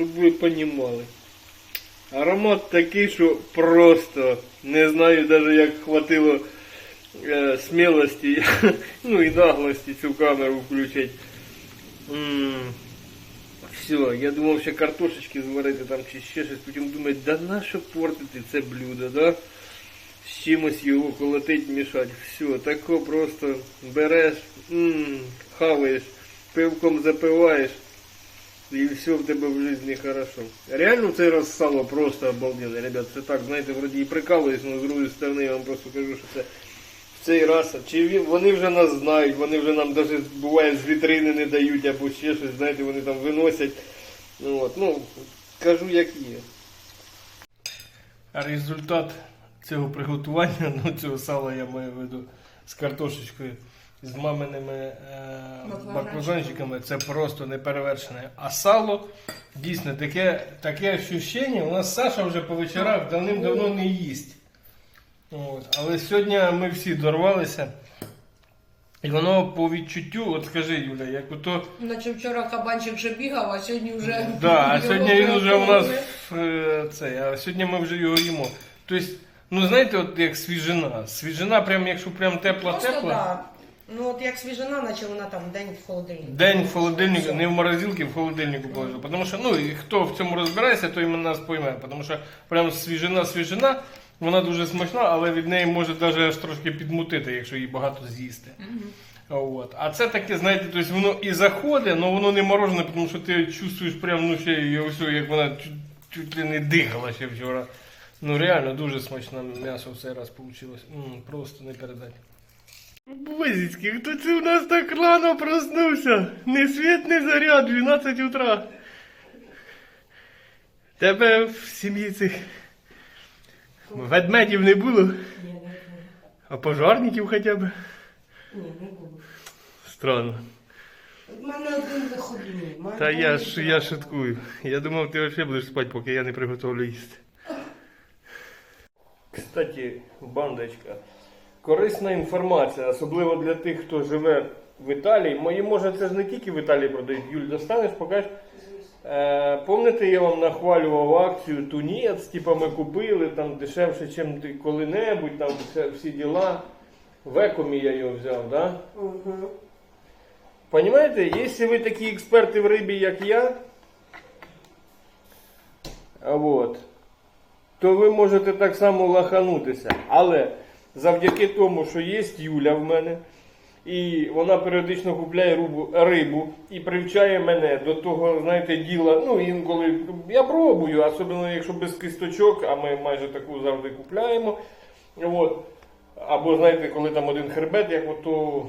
щоб ви понімали. Аромат такий, що просто не знаю навіть як хватило е, смілості, ну і наглості цю камеру включити. М, Все, я думав ще картошечки зварити там чи ще щось, потім думаю, да нащо портити це блюдо, да? З чимось його колотить, мішати. Все, тако просто береш, м, хаваєш, пивком запиваєш. І все в тебе в житті хорошо. Реально цей раз сало просто обалденне, ребят. Це так, знаєте, вроді і прикалуюсь, але з другої сторони я вам просто кажу, що це в цей раз. Чи вони вже нас знають, вони вже нам навіть буває з вітрини не дають або ще щось, знаєте, вони там виносять. Ну, от, ну, кажу, як є. Результат цього приготування, ну цього сала я маю в виду з картошечкою, з маминими е, Баклажанчиками. це просто неперевершене. А сало дійсно таке, таке ощущення, у нас Саша вже по вечорах давним-давно не їсть. От. Але сьогодні ми всі дорвалися. І воно по відчуттю, от скажи, Юля, як ото. Наче вчора кабанчик вже бігав, а сьогодні вже. Да, а сьогодні він вже у нас е, а сьогодні ми вже його їмо. Тобто, ну знаєте, от як свіжина. Свіжина, прям якщо прям Просто тепла-тепла. Ну от як свіжина, наче вона там день в холодильнику. День в холодильнику, не в морозилці, в холодильнику положу. Тому що, ну, і хто в цьому розбирається, той нас пойме. Тому що прям свіжина, свіжина, вона дуже смачна, але від неї може навіть аж трошки підмутити, якщо її багато з'їсти. От. А це таке, знаєте, тобто воно і заходить, але воно не морожене, тому що ти чувствуєш прям, ну ще і ось, як вона чуть, чуть ли не дихала ще вчора. Ну реально дуже смачне м'ясо в цей раз вийшло. Просто не передати. Базицький, хто це у нас так рано проснувся? Не світ, не заряд, 12 утра. Тебе в сім'ї цих ведмедів не було, Ні, не було. а пожарників хоча б. Ні, не було. Странно. У мене один виходний. Та я ж я шуткую. Я думав, ти взагалі будеш спати, поки я не приготовлю їсти. Кстати, бандочка. Корисна інформація, особливо для тих, хто живе в Італії. Мої, може, це ж не тільки в Італії продають. Юль, достанеш, покажеш. Е, помните, я вам нахвалював акцію Тунець, типа ми купили там дешевше, ніж коли-небудь, там все, всі діла. В екомі я його взяв, да? Угу. Понимаете, если вы такие эксперты в рыбе, як я, а вот, то ви можете так само лаханутися. Але завдяки тому, що є Юля в мене, і вона періодично купляє рибу, рибу і привчає мене до того, знаєте, діла. Ну, інколи я пробую, особливо якщо без кисточок, а ми майже таку завжди купляємо. От. Або знаєте, коли там один хребет, як ото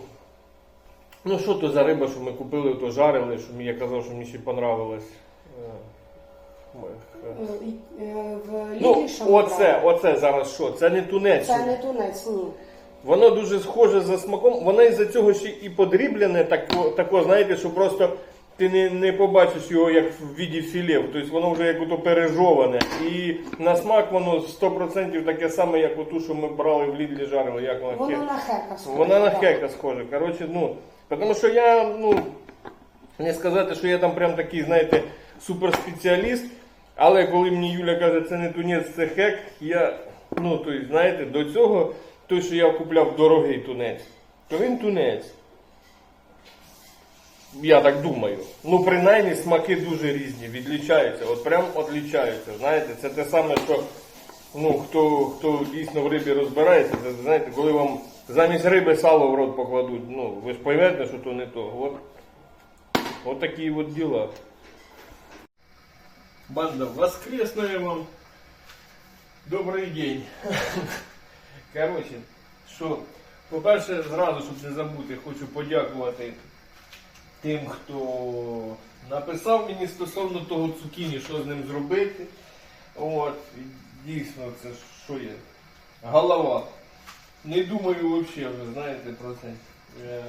Ну, що то за риба, що ми купили, то жарили, що я казав, що мені ще понравилось. Е, е, В Ну, оце, оце зараз що? Це не тунець. Це не тунець, ні. Воно дуже схоже за смаком. Воно із-за цього ще і подріблене, тако, тако знаєте, що просто ти не, не побачиш його як в віді філе. Тобто воно вже як ото пережоване. І на смак воно 100% таке саме, як оту, що ми брали в Лідлі жарили. Як воно, Воно хе- на хека схоже. Вона на хека схожа. Коротше, ну, тому що я, ну, не сказати, що я там прям такий, знаєте, суперспеціаліст, але коли мені Юля каже, це не тунець, це хек, я, ну, то знаєте, до цього, той, що я купляв дорогий тунець, то він тунець. Я так думаю. Ну, принаймні, смаки дуже різні, відлічаються. От прям відлічаються. Знаєте, це те саме, що ну, хто, хто дійсно в рибі розбирається, це знаєте, коли вам замість риби сало в рот покладуть, ну, ви ж поймете, що то не то. От, от такі от діла. Банда, воскресная вам. Добрий день. Коротше, що, по-перше, зразу, щоб не забути, хочу подякувати тим, хто написав мені стосовно того цукіні, що з ним зробити. От, дійсно, це що є? Голова. Не думаю взагалі, ви знаєте про це. Е,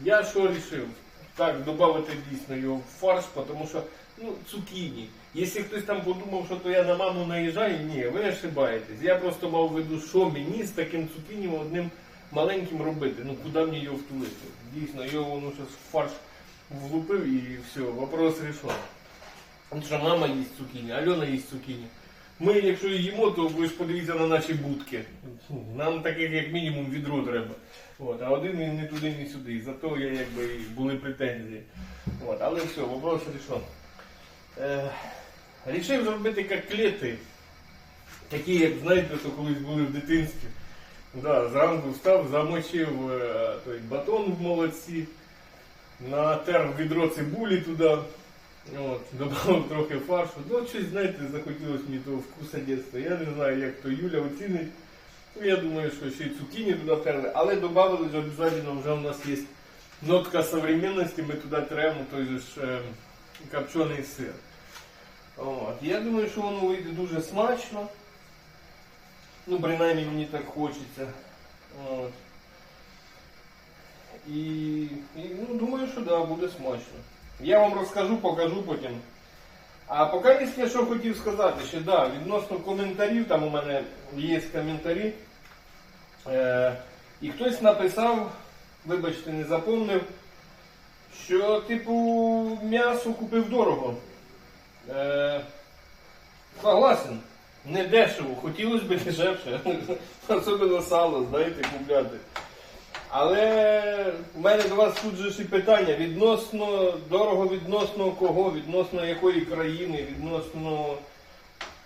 я що вирішив? Так, додати дійсно його в фарш, тому що ну, цукіні. Якщо хтось там подумав, що то я на маму наїжджаю, ні, ви ошибаєтесь. Я просто мав в виду, що мені з таким цукіні одним маленьким робити. Ну куди мені його втулити? Дійсно, його воно зараз в фарш влупив і все, вопрос рішений. Тому що мама їсть цукіні, Альона їсть цукіні. Ми, якщо їмо, то ви ж подивіться на наші будки. Нам таких як мінімум відро треба. От, а один він не туди, ні сюди. Зато я якби були претензії. От, але все, вопрос рішен. Е, рішив зробити котлети. Такі, як знаєте, то колись були в дитинстві. Да, зранку встав, замочив е, той батон в молоці, натер відро цибулі туди, от, додав трохи фаршу. Ну, щось, знаєте, захотілося мені того вкуса дитинства. Я не знаю, як то Юля оцінить. Ну, я думаю, що ще й цукіні туди втерли, але додали ж обов'язково, вже у нас є нотка современності, ми туди тремо той же ж е, копчений сир. От. Я думаю, що воно вийде дуже смачно. Ну, принаймні мені так хочеться. От. І, і ну, думаю, що да, буде смачно. Я вам розкажу, покажу потім. А поки я що хотів сказати, що да, відносно коментарів, там у мене є коментарі. Е, і хтось написав, вибачте, не запомнив, що типу м'ясо купив дорого. Е, согласен, не дешево, хотілося б дешевше, особливо сало, знаєте, купляти. Але в мене до вас тут же ж і питання відносно дорого, відносно кого, відносно якої країни, відносно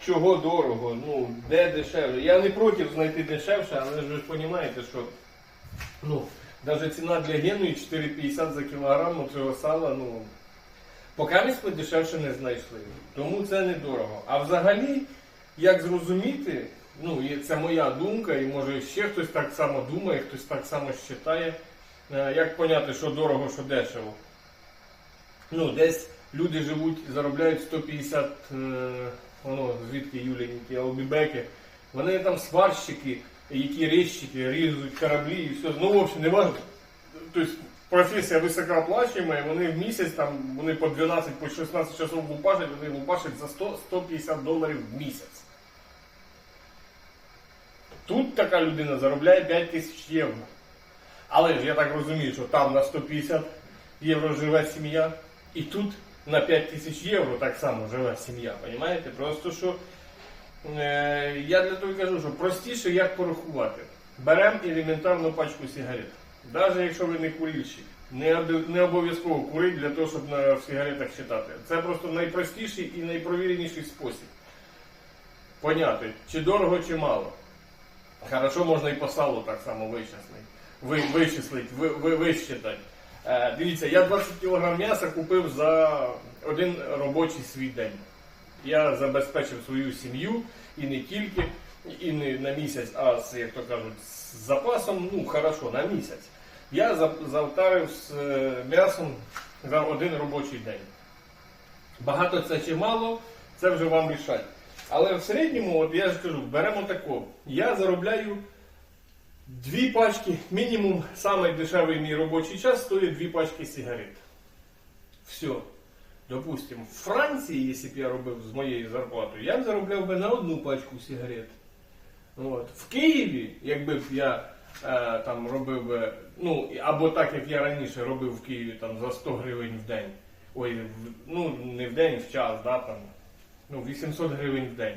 чого дорого, ну, де дешевше. Я не проти знайти дешевше, але ж ви ж розумієте, що ну, навіть ціна для геної 4,50 за кілограм цього сала, ну, поки ми дешевше не знайшли. Тому це недорого. А взагалі, як зрозуміти, ну, це моя думка, і може ще хтось так само думає, хтось так само вважає, е, як поняти, що дорого, що дешево. Ну, десь люди живуть, заробляють 150, е, воно, звідки Юлініки, албібеки. Вони там сварщики, які резчики, різуть кораблі і все. Ну, в общем, не важно. Тобто професія високооплачуєма, і вони в місяць там, вони по 12, по 16 часов лупашать, вони лупашать за 100-150 доларів в місяць. Тут така людина заробляє 5 тисяч євро. Але ж я так розумію, що там на 150 євро живе сім'я, і тут на 5 тисяч євро так само живе сім'я. Просто що я для того кажу, що простіше як порахувати. Беремо елементарну пачку сигарет. Навіть якщо ви не курильщик, не, обов'язково курити для того, щоб на в сигаретах читати. Це просто найпростіший і найпровіреніший спосіб. Поняти, чи дорого, чи мало. Хорошо, можна і по салу так само вичислити. Ви, вичислити, ви, ви, висчитати. Е, дивіться, я 20 кг м'яса купив за один робочий свій день. Я забезпечив свою сім'ю і не тільки, і не на місяць, а з, як то кажуть, з запасом, ну хорошо, на місяць. Я за- завтарив з е, м'ясом за один робочий день. Багато це чи мало, це вже вам рішать. Але в середньому, от я ж кажу, беремо тако. Я заробляю дві пачки, мінімум, самий дешевий мій робочий час стоїть дві пачки сигарет. Все. Допустим, в Франції, якщо б я робив з моєю зарплатою, я б заробляв би на одну пачку сигарет. От. В Києві, якби б я е, там робив би, ну, або так, як я раніше робив в Києві там, за 100 гривень в день. Ой, в- ну не в день, в час, да, там, ну, 800 гривень в день.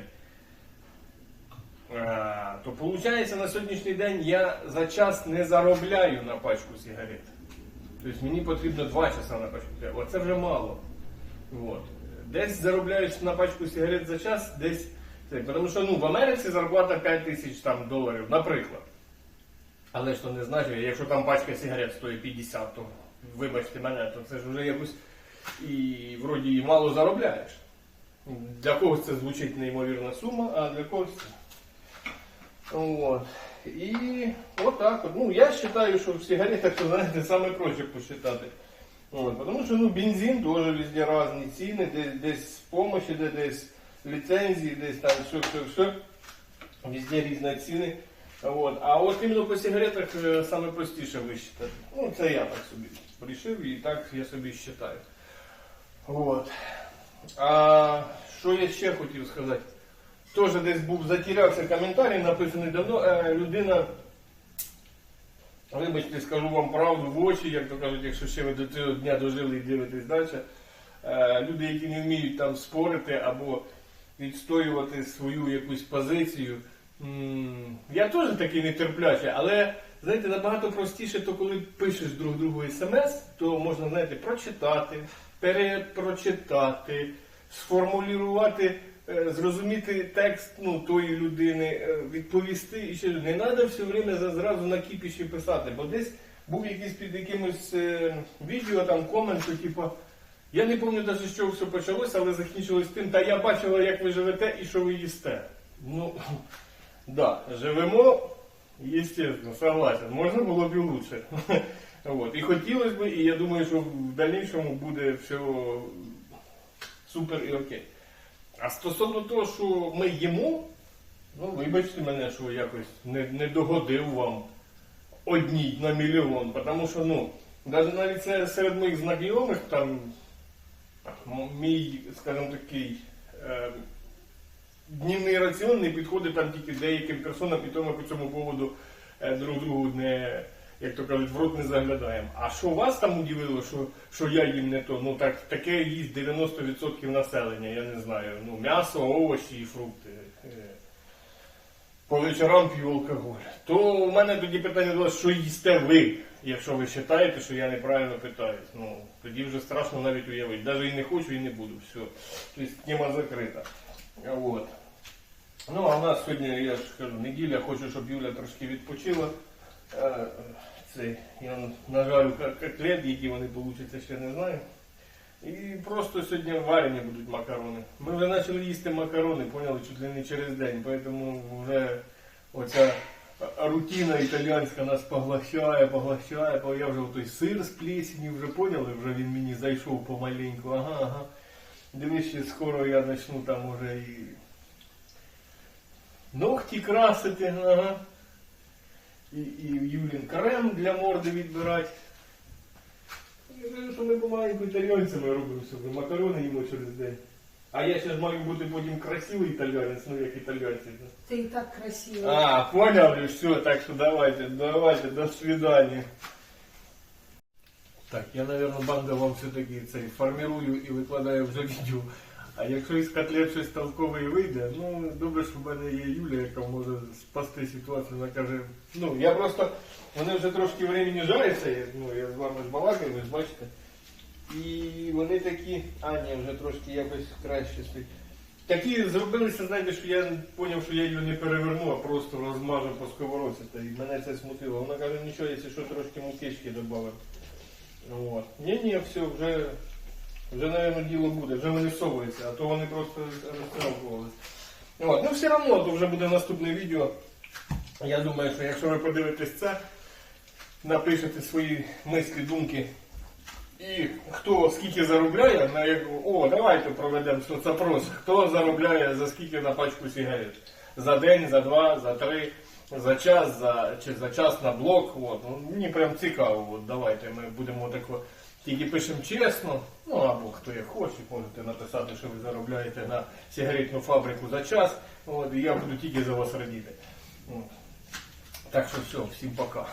Е, то виходить, на сьогоднішній день я за час не заробляю на пачку сигарет. Тобто мені потрібно 2 часа на пачку сигарет. Оце вже мало. Вот. Десь заробляєш на пачку сигарет за час, десь. Тому що ну, в Америці зарплата 5 тисяч доларів, наприклад. Але ж то не значить, якщо там пачка сигарет стоїть 50, то вибачте мене, то це ж вже якось і вроді і мало заробляєш. Для когось це звучить неймовірна сума, а для когось. От. І отак. От. Ну, я вважаю, що в сигаретах, то знаєте, саме посчитати. От, тому що ну, бензин теж везде різні ціни, десь, десь помощі, де десь ліцензії, десь там все, все, все. Везде різні ціни. От. А от іменно по сигаретах е, саме простіше висчитати. Ну, це я так собі вирішив і так я собі вважаю. От. А що я ще хотів сказати? Теж десь був затерявся коментарій, написаний давно. Е, людина, вибачте, скажу вам правду в очі, як то кажуть, якщо ще ви до цього дня дожили і дивитесь далі. е, люди, які не вміють там спорити або відстоювати свою якусь позицію. Я теж такий нетерплячий, але знаєте, набагато простіше, то коли пишеш друг другу смс, то можна, знаєте, прочитати, перепрочитати, сформулювати, зрозуміти текст ну, тої людини, е, відповісти і ще не треба все время зразу на кіпіші писати, бо десь був якийсь під якимось е, відео, там комент, що типу, я не пам'ятаю з чого все почалося, але закінчилось тим, та я бачила, як ви живете і що ви їсте. Ну, да, живемо, естественно, согласен. Можна було б і лучше. Вот. І хотілося б, і я думаю, що в дальнейшому буде все супер і окей. А стосовно того, що ми їмо, ну вибачте мене, що якось не, не догодив вам одній на мільйон, тому що ну, навіть це серед моїх знайомих там мій, скажімо такий, е, днівний раціон не підходить там тільки деяким персонам, і то ми по цьому поводу е, друг другу не, як то кажуть, в рот не заглядаємо. А що вас там удивило, що, що я їм не то? Ну так таке їсть 90% населення, я не знаю. Ну, м'ясо, овочі і фрукти. По вечорам п'ю алкоголь. То у мене тоді питання до вас, що їсте ви, якщо ви вважаєте, що я неправильно питаюсь. Ну, тоді вже страшно навіть уявити. Навіть і не хочу, і не буду. Все. Тобто тема закрита. Вот. Ну, а у нас сьогодні, я ж кажу, неділя, хочу, щоб Юля трошки відпочила. Це, я нажарю ка- котлет, які вони получаться, ще не знаю. І просто сьогодні варені будуть макарони. Ми вже почали їсти макарони, поняли, чуть ли не через день, тому вже оця рутина італіянська нас поглощає, поглощає, я вже той сир з плесені вже поняли, вже він мені зайшов помаленьку, ага, ага. Дивись, скоро я почну там уже і ногті красити, ага. І, і Юлін крем для морди відбирати. Я кажу, що ми помаленьку італійцями робимо собі, макарони їмо через день. А я ще ж маю бути потім красивий італіянець, ну як італійці. Ти і так красиво. А, понял, все, так что давайте, давайте, до свидания. Так, я, наверное, банда вам все-таки цей формирую і викладаю вже відео. А якщо із котлет щось толкове і вийде, ну добре, що в мене є Юля, яка може спасти ситуацію, вона каже, ну я просто, вони вже трошки времени жаряться, я, ну я з вами ж балакаю, ви ж бачите. І вони такі, а ні, вже трошки якось краще стоїть. Такі зробилися, знаєте, що я зрозумів, що я її не переверну, а просто розмажу по сковородці. Та і мене це смутило. Вона каже, нічого, якщо що, трошки мукички додав. От. Ні, ні, все, вже, вже, мабуть, діло буде, вже вилісовується, а то вони просто розтравкувалися. Ну все одно, то вже буде наступне відео. Я думаю, що якщо ви подивитесь це, напишете свої мислі, думки. І хто скільки заробляє, на яку. О, давайте проведемо соцопрос. Хто заробляє за скільки на пачку сигарет? За день, за два, за три, за час, за, чи за час на блок. От. Ну, мені прям цікаво. От, давайте ми будемо тако. Тільки пишемо чесно, ну або хто як хоче, можете написати, що ви заробляєте на сигаретну фабрику за час. От, і я буду тільки за вас радіти. От. Так що все, всім пока.